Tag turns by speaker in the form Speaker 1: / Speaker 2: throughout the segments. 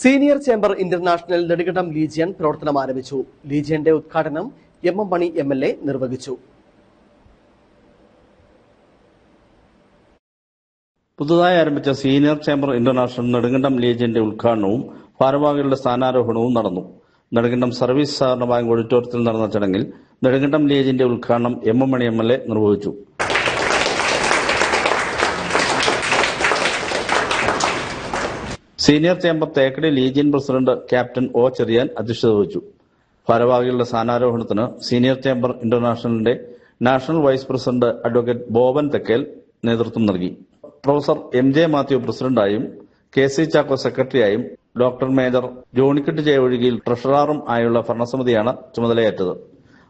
Speaker 1: Senior chamber international Nedukandam legion പ്രവർത്തനം ആരംഭിച്ചു. ലീജിയന്റെ ഉദ്ഘാടനം M M Mani M L A നിർവഹിച്ചു.
Speaker 2: പുതുതായി ആരംഭിച്ച സീനിയർ ചേംബർ ഇന്റർനാഷണൽ നെടുങ്കണ്ടം ലീജിയന്റെ ഉദ്ഘാടനവും ഭാരവാഹികളുടെ സ്ഥാനാരോഹണവും നടന്നു. നെടുങ്കണ്ടം സർവീസ് സഹകരണ ബാങ്ക് ഓഡിറ്റോറിയത്തിൽ നടന്ന ചടങ്ങിൽ നെടുങ്കണ്ടം ലീജിന്റെ ഉദ്ഘാടനം M M Mani M L A നിർവഹിച്ചു. Senior chamber Thekkady legion president captain O Cherian അധ്യക്ഷത വഹിച്ചു. ഭാരവാഹികളുടെ സ്ഥാനാരോഹണത്തിന് senior chamber ഇന്റർനാഷണലിന്റെ national vice president advocate Boban Thekkel നേതൃത്വം നൽകി. പ്രൊഫസർ എം ജെ മാത്യു പ്രസിഡന്റായും കെ സി ചാക്കോ സെക്രട്ടറിയായും ഡോക്ടർ മേജർ ജോണിക്കെട്ട് ജയ ഒഴികയിൽ ട്രഷററും ആയുള്ള ഭരണസമിതിയാണ് ചുമതലയേറ്റത്.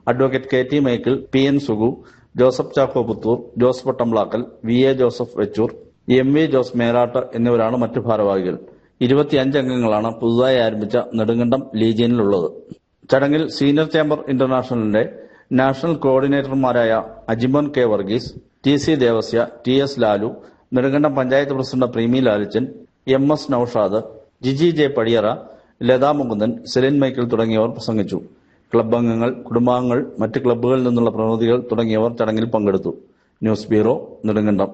Speaker 2: Advocate K T Michael P N Sugu Joseph Chacko Puthur Jose Pattamplackal V A Joseph Vechoor M V Jose Melattu എന്നിവരാണ് മറ്റു ഭാരവാഹികൾ. ഇരുപത്തിയഞ്ച് അംഗങ്ങളാണ് പുതുതായി ആരംഭിച്ച നെടുങ്കണ്ടം ലീജിയനിലുള്ളത്. ചടങ്ങിൽ സീനിയർ ചേംബർ ഇന്റർനാഷണലിന്റെ national കോർഡിനേറ്റർമാരായ Ajimon K Varghese T C Devasia T S Lalu Nedumkandam panchayat president Premi Lalichan M S Noushad Jiji J Padiyara Latha Mukundan Celine Michael തുടങ്ങിയവർ പ്രസംഗിച്ചു. ക്ലബ് അംഗങ്ങൾ കുടുംബാംഗങ്ങൾ മറ്റ് ക്ലബ്ബുകളിൽ നിന്നുള്ള പ്രതിനിധികൾ തുടങ്ങിയവർ ചടങ്ങിൽ പങ്കെടുത്തു. News bureau Nedumkandam.